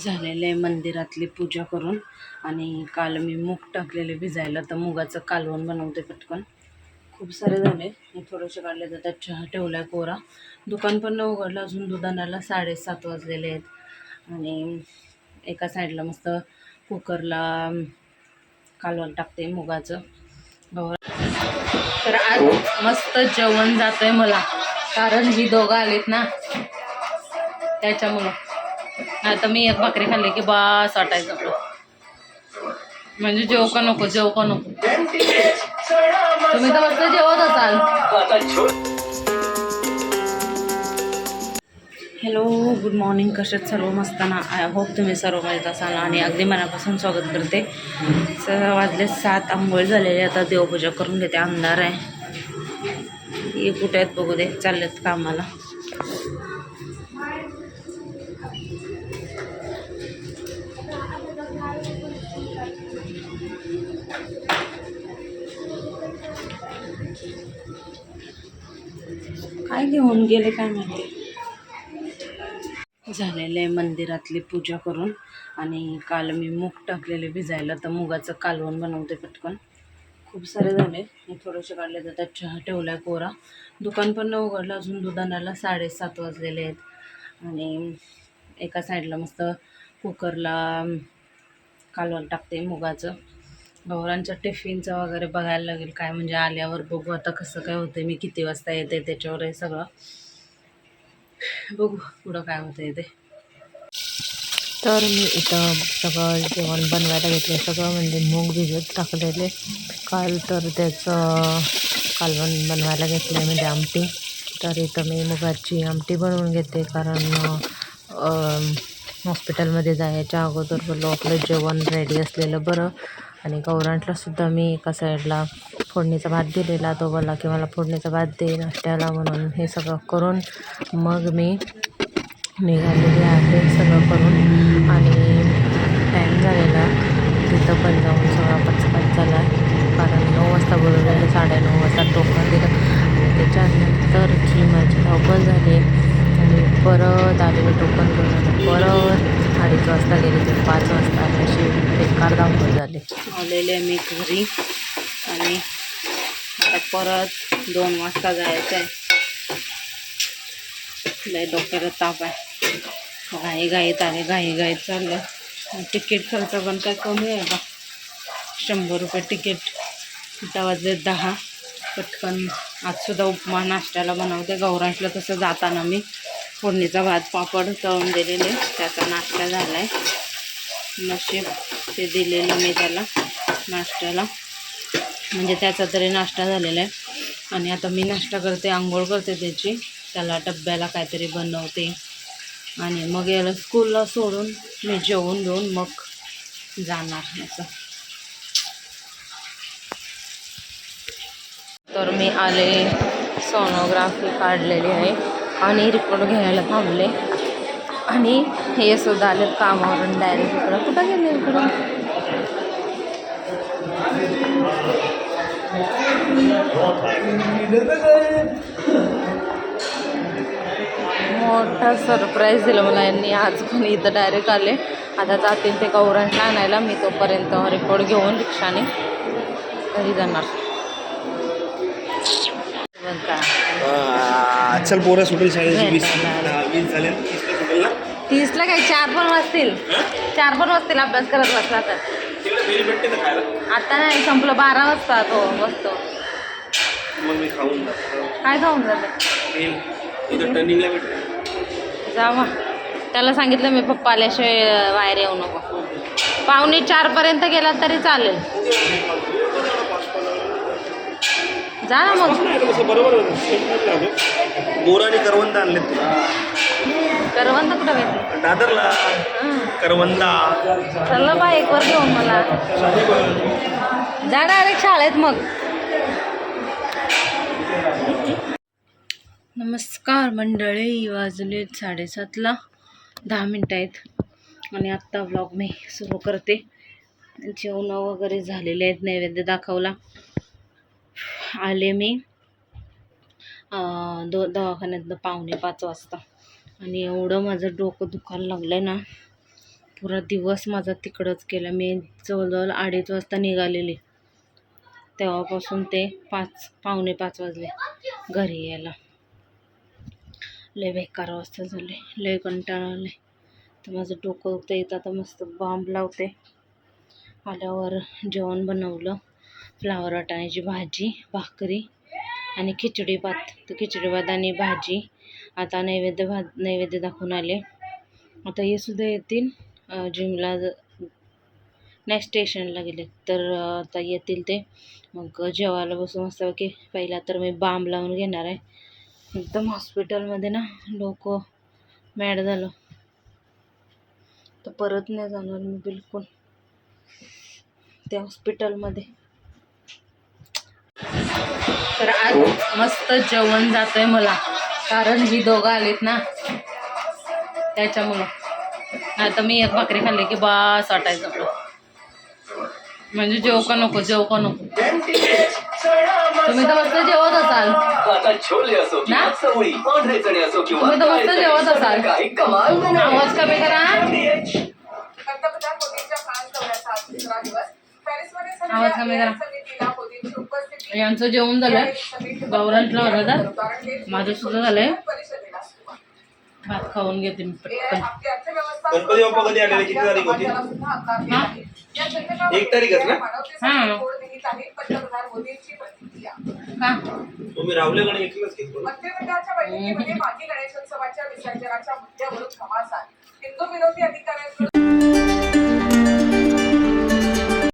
झालेलं आहे मंदिरातली पूजा करून आणि काल मी मूग टाकलेले भिजायला तर मुगाचं कालवण बनवते पटकन. खूप सारे झाले. मी थोडेसे काढले तर त्यात चहा ठेवला आहे कोरा. दुकान पण नाही उघडलं अजून दुधानाला साडेसात वाजलेले आहेत. आणि एका साईडला मस्त कुकरला कालवण टाकते मुगाचं. गव्हा तर आज मस्त जेवण जातं आहे मला. कारण ही दोघं आलेत ना त्याच्यामुळं. आता मी एक भाकरी खाल्ली की बास वाटायचं आपलं. म्हणजे जेव का नको जेव का नको. तुम्ही तर मस्त जेवत असाल. हॅलो गुड मॉर्निंग कशात सर्व मस्ताना आय होप तुम्ही सर्व मजेत असाल आणि अगदी मनापासून स्वागत करते. वाजले सात आंघोळ झालेले आता देवपूजा करून घेते. अंधार आहे. हे कुठे आहेत? बघू दे. चाललेत कामाला. काय घेऊन गेले काय माहिती. झालेलं आहे मंदिरातली पूजा करून आणि काल मी मूग टाकलेले भिजायला तर मुगाचं कालवण बनवते पटकन. खूप सारे झाले. मी थोडेसे काढले तर त्यात चहा ठेवला आहे कोरा. दुकान पण न उघडलं अजून दुधानाला साडेसात वाजलेले आहेत. आणि एका साईडला मस्त कुकरला कालवण टाकते मुगाचं. गौरांच्या टिफिनचं वगैरे बघायला लागेल काय म्हणजे आल्यावर बघू आता कसं काय होतं मी किती वाजता येते त्याच्यावर हे सगळं. बघू पुढं काय होतं ते. तर मी इथं सगळं जेवण बनवायला घेतलं सगळं म्हणजे मूग भिजत टाकलेले. काल तर त्याचं कालवण बनवायला घेतलं म्हणजे आमटी. तर इथं मी मुगाची आमटी बनवून घेते कारण हॉस्पिटलमध्ये जायच्या अगोदर बोललो आपलं जेवण रेडी असलेलं बरं. आणि गौरांटलासुद्धा मी एका साईडला फोडणीचा भात दिलेला तो बोलला की मला फोडणीचा भात दे नाश्त्याला म्हणून हे सगळं करून मग मी निघालेली आहे सगळं करून. आणि टाईम झालेला तिथं पण जाऊन सगळं पण झाला कारण नऊ वाजता बोलवलेलं साडेनऊ वाजता टोकन दिलं आणि त्याच्यानंतरची माझी धावपळ झाली आणि परत आलेलं टोकन घेऊन आलं परत अडीच वाजता गेले ते पाच वाजता आले अशी बेकार धावपळ झाली आलेले मी घरी. आणि आता परत दोन वाजता जायचं आहे. लय डोक्याला ताप आहे. घाई घाईत आले घाई घाईत चाललं तिकीट खर्च पण काय कमी आहे का शंभर रुपये तिकीट. आता वाजले दहा. पटकन आजसुद्धा उपमा नाश्त्याला बनवते. गौरांशला तसं जाताना मी फोडणीचा भात पापड तळून दिलेले. त्याचा नाश्ता झाला आहे नशीब. ते दिलेलं मी त्याला नाश्त्याला. म्हणजे त्याचा तरी नाश्ता झालेला आहे. आणि आता मी नाश्ता करते आंघोळ करते त्याची. त्याला डब्याला काहीतरी बनवते. आणि मग याला स्कूलला सोडून मी जेवून घेऊन मग जाणार असं. तर मी आले सोनोग्राफी काढलेली आहे. आणि रिपोर्ट घ्यायला थांबले. आणि हे सुद्धा आले कामावरून डायरेक्ट इकडं. कुठं गेले इकडं? मोठा सरप्राईज दिलं मला यांनी. आज पण इथं डायरेक्ट आले. आता जातील ते गौरांना आणायला. मी तोपर्यंत रिपोर्ट घेऊन रिक्षाने घरी जाणार. चल पोरं सुटेल. हा, वीस झाले. ना, तीसला सुटेल ना तीसला काय? चार पण वाजतील. चार पण वाजतील अभ्यास करत बसला तर. आता नाही संपलं. बारा वाजता तो बसतो. काय खाऊन भेटते. जावा त्याला सांगितलं मी पप्पा आल्याशिवाय बाहेर येऊ नको. पावणे चारपर्यंत गेला तरी चालेल. जा ना मग. बरोबर बोर आणि करवंद आणलेत. ते करवंद कुठं भेटते दादरला. करवंदा. चल बा एक वर घेऊन मला. जा डायरेक्ट शाळेत मग. नमस्कार मंडळी वाजलेत साडेसातला. दहा मिनटं आहेत. आणि आत्ता व्लॉग मी सुरू करते. जेवण वगैरे झालेले आहेत नैवेद्य दाखवला. आले मी दो दवाखान्यातनं पावणे पाच वाजता. आणि एवढं माझं डोकं दुखायला लागलं आहे ना. पुरा दिवस माझा तिकडंच गेला. मी जवळजवळ अडीच वाजता निघालेली. तेव्हापासून ते पाच पावणे पाच वाजले घरी यायला. लय बेकार अवस्था झाली. लय कंटाळा आले तर माझं डोकं दुखतं येतं आता मस्त बांब लावते. आल्यावर जेवण बनवलं. फ्लावर वाटाण्याची भाजी भाकरी आणि खिचडी भात. तर खिचडी भात आणि भाजी आता नैवेद्य भात नैवेद्य दाखवून आले. आता हे सुद्धा येतील जिमला ज- नाही स्टेशनला गेले. तर आता येतील ते. मग जेवायला बसून मस्त पहिला तर मी बांब लावून घेणार आहे. एकदम हॉस्पिटलमध्ये ना डोकं मॅड झालं. तर परत नाही जाणार मी बिलकुल. त्या हॉस्पिटलमध्ये. तर आज मस्त जेवण जातंय मला. कारण ही दोघं आलेत ना त्याच्यामुळं नाही तर मी एक भाकरी खाल्ली की बास वाटायचं आपलं म्हणजे जेव का नको जेव का नको तुम्ही तर मस्त जेवत असाल आता ना? तुम्ही तर मस्त जेवत असो, असाल. काही कमाल नाही. आवाज कमी करा आवाज कमी करा. यांचं जेवण झालंय. गावरान फ्लावर होता माझं सुद्धा झालंय. भात खाऊन घेते मी पटकन. गणपती बाप्पा कधी आलेले? किती तारीख होती? एक तारीखच ना? मानवतेसाठी हा. तुम्ही एकलंच मंत्रिमंडळाच्या बैठकीमध्ये मागी गणेशोत्सवाच्या विसर्जनाच्या मुद्द्यावरून घमासान हिंदू विरोधी